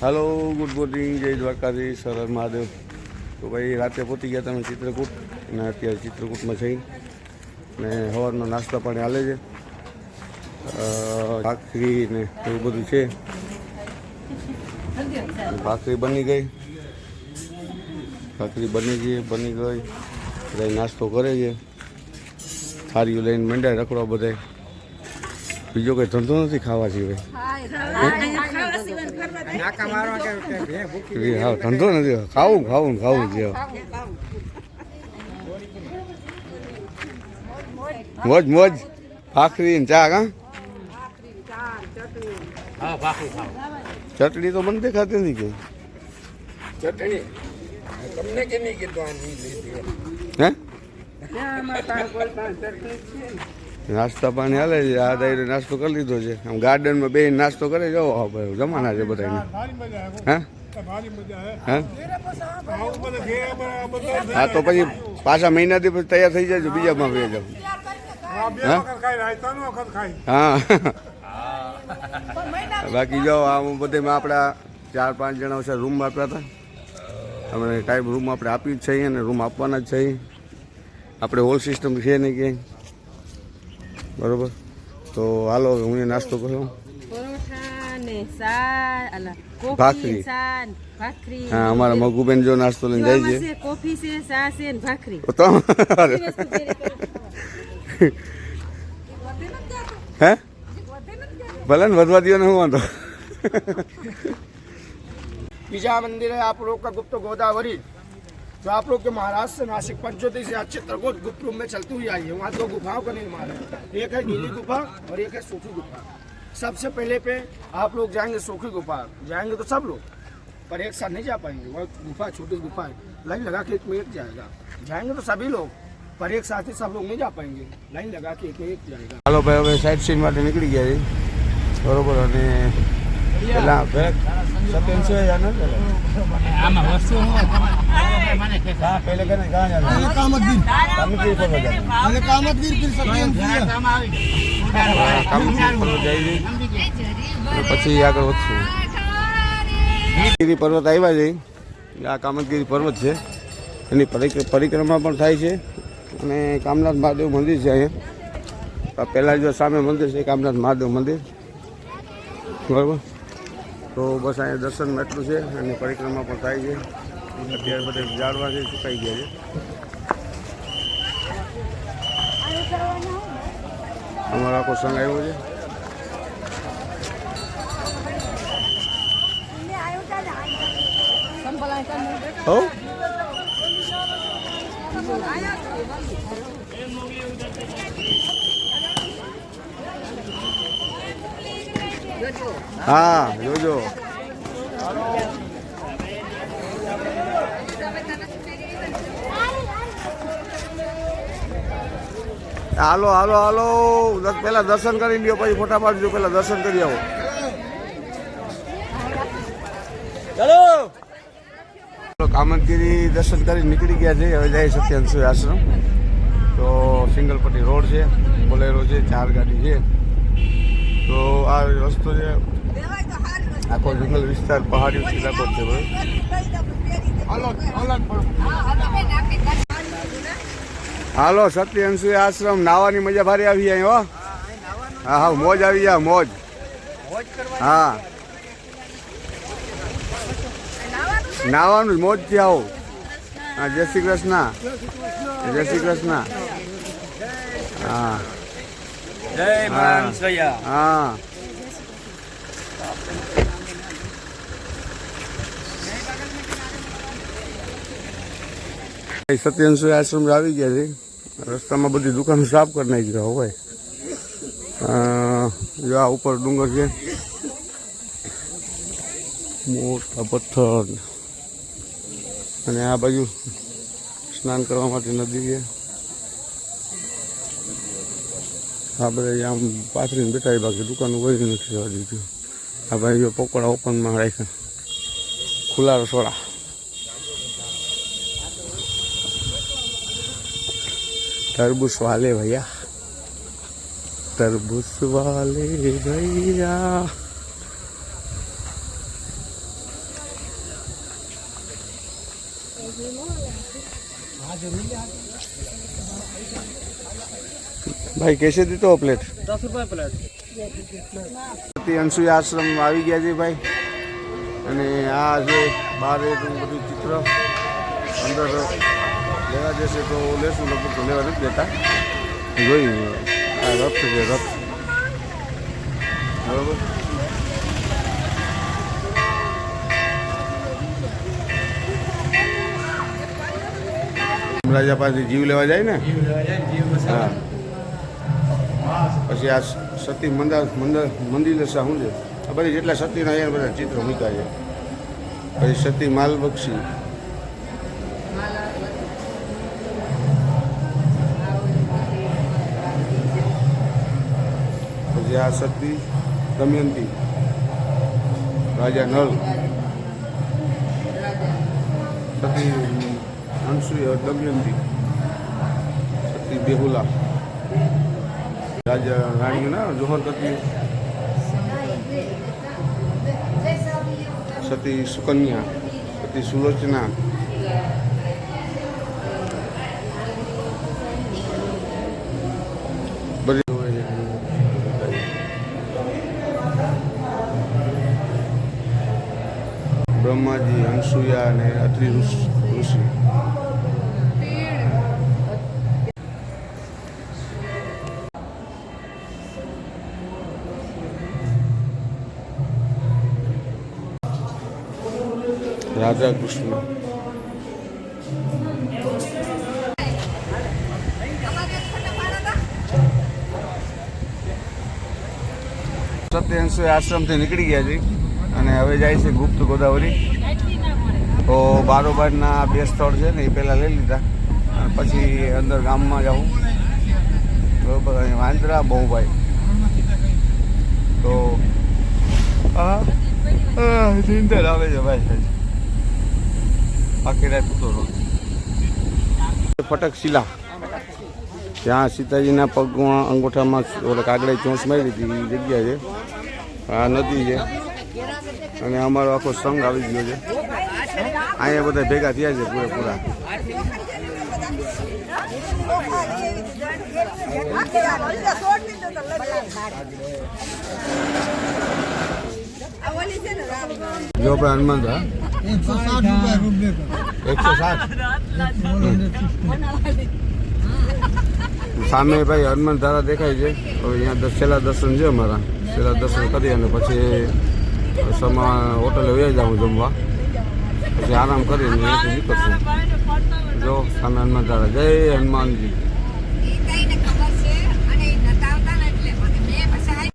હાલો good morning જય દ્વારકાધી સરળ મહાદેવ. તો ભાઈ, રાતે પહોંચી ગયા તમે ચિત્રકૂટ, અને અત્યારે ચિત્રકૂટમાં જઈ ને સવારનો નાસ્તા પાણી હાલે છે. ભાખરી ને એવું બધું છે. ભાખરી બની ગઈ. ભાખરી બની ગઈ બની ગઈ. બધા નાસ્તો કરે છે. થારીઓ લઈને મંડાય રખડવા બધાય. બીજો કંઈ ધંધો નથી ખાવા સિવાય હા ધંધો નથી ખાવું ખાવું ને ખાવું છે. મોજ મોજ. ભાખરી ને ચા કા ચટણી તો મને દેખાતી નથી કે. ચટણી? તમને કે નહીં કીધું આ નહીં લીધી હે? છે નાસ્તા પાણી હાલે છે, આ દાયરે નાસ્તો કરી લીધો છે. આમ ગાર્ડનમાં બે નાસ્તો કરે હા જમાના છે બધા હા? હે? તો પછી પાછા મહિનાથી પછી તૈયાર થઈ જાય બીજામાં બે જાવ હા? બાકી જો, આમ બધે આપણા ચાર પાંચ જણા છે રૂમ આપ્યા હતા. અમે ટાઈમ રૂમ આપણે આપી જ છીએ અને રૂમ આપવાના જ છીએ આપણે હોલ સિસ્ટમ છે નહીં ક્યાંય. બરોબર? તો હાલો હવે હું નાસ્તો કરું. ભાખરી. હા અમારા મગુબેન જો નાસ્તો લઈને જાય છે. કોફી છે હે? ભલે ને વધવા દો ને હું વાંધો. બીજા મંદિરે આપણો ગુપ્ત ગોદાવરી जो आप लोग के महाराष्ट्र से नासिक पंचोती से अच्छे चित्रकूट गुप्त रूप में चलती हुई आई है वहाँ दो गुफाओं का निर्माण है एक है नीली गुफा और एक है सूखी गुफा सबसे पहले पे आप लोग जाएंगे सूखी गुफा जाएंगे तो सब लोग पर एक साथ नहीं जा पाएंगे वह गुफा छोटी गुफा है लाइन लगा के एक में एक जाएगा जाएंगे तो सभी लोग पर एक साथ ही सब लोग नहीं जा पाएंगे लाइन लगा के एक में एक जाएगा હાલો ભાઈ હવે સાઈડ સીન માટે નીકળી ગયા છે બરોબર અને પેલા સત્યાંશો યાર कहाँ पहले कहने પછી આગળ વધશું ગીરી પર્વત આવ્યા છે. આ કામતગીરી પર્વત છે. એની પરિક્રમા પણ થાય છે. અને કામનાથ મહાદેવ મંદિર છે અહીંયા. પહેલાં જો સામે મંદિર છે કામનાથ મહાદેવ મંદિર. બરાબર? તો બસ અહીંયા દર્શન મેટલું છે અને પરિક્રમા પણ થાય છે. અત્યારે બધા ઝાડવા છે સુકાઈ ગયા છે. અમારો આખો સંઘ આવ્યો છે. હો? હા, જોજો. હાલો હાલો હાલો. પેલા દર્શન કરી લ્યો પછી ફોટા પાડજો પેલા દર્શન કરી આવો. ચાલો. કામતગીરી દર્શન કરી નીકળી ગયા છે. હવે જાય સત્યાંશુ આશ્રમ. તો સિંગલપટ્ટી રોડ છે બોલેરો છે ચાર ગાડી છે. તો આ રસ્તો છે આખો જંગલ વિસ્તાર પહાડી જ છે બરોબર હાલો સત્યંશુ આશ્રમ નાવાની મજા ભારી આવી જાય હો. હા હા મોજ આવી જાય મોજ. હા. નાવાનું મોજથી આવો. હા જય શ્રી કૃષ્ણ. જય શ્રી કૃષ્ણ. હા. હા. સત્યાંશુ આશ્રમ આવી ગયા છે. રસ્તામાં બધી દુકાનો સાફ કરી નાખી ગયા હોય જો આ ઉપર ડુંગર છે. મોટા પથ્થર. અને આ બાજુ સ્નાન કરવા માટે નદી છે. આ બધા આમ પાથરીને બેઠા બાકી દુકાન વધી નથી જવા દીધું આ ભાઈ પકોડા ઓપનમાં રાખ્યા. ખુલ્લા રસોડા. તરબૂચ વાલે ભૈયા. તરબૂસ વાલે ભૈયા. ભાઈ કેસે દીધો પ્લેટ દસ રૂપિયા પ્લેટ અંશુય આશ્રમ આવી ગયા છે ભાઈ. અને આ છે બાર એક બધું ચિત્ર અંદર લેવા જશે તો લેશું, લગભગ તો લેવા નથી દેતા. જોઈ, આ રથ છે રથ. બરોબર? રાજા પાસે જીવ લેવા જાય ને? હા. પછી આ સતી મંદિર મંદિર શું છે? આ બધી જેટલા સતીના અહીંયા બધા ચિત્ર મૂક્યા છે. પછી સતી માલબક્ષી. આ સતી દમયંતી, રાજા નળ. સતી અંશુય દમયંતી સતી બેહુલા. રાજા રાણીઓ ના જોહર કરતી. સતી સુકન્યા સતી સુલોચના બ્રહ્માજી અને અત્રિ ઋષિ રાધા કૃષ્ણ. સત્યાંશુ આશ્રમથી નીકળી ગયા છે અને હવે જાય છે ગુપ્ત ગોદાવરી. તો બારોબારના બે સ્થળ છે ને એ પહેલાં લઈ લીધા. અને પછી અંદર ગામમાં જાઉં. બરોબર અને વાંદરા બહુ ભાઈ તો નીંદર આવે છે ભાઈ. બાકી રાત તો ફટક શિલા ત્યાં સીતાજીના પગમાં અંગૂઠામાં ઓલા કાગડે ચોંચ મારી હતી, એ જગ્યા છે. આ નદી છે. અને અમારો આખો સંઘ આવી ગયો છે. અહીંયા બધા ભેગા થયા છે પૂરેપૂરા. જો હા એકસો સાઠ. સામે ભાઈ હનુમાન ધારા દેખાય છે. હવે અહીંયા છેલ્લા દર્શન છે અમારા. છેલ્લા દર્શન કરી અને પછી હોટલે વહી જાઉં જમવા. પછી આરામ કરીને અહીંયાથી નીકળશું. જો સામે હનુમાન ધારા જય હનુમાનજી.